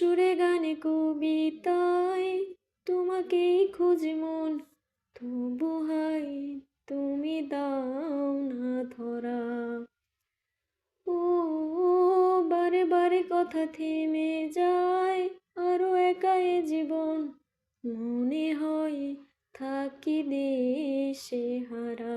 সুরে গানে কবিতায় তোমাকেই খুঁজি মন তবু হাই, তুমি দাও না ধরা। ও, বারে বারে কথা থেমে যায় আরও একাই জীবন। মনে হয় থাকি দেশে হারা।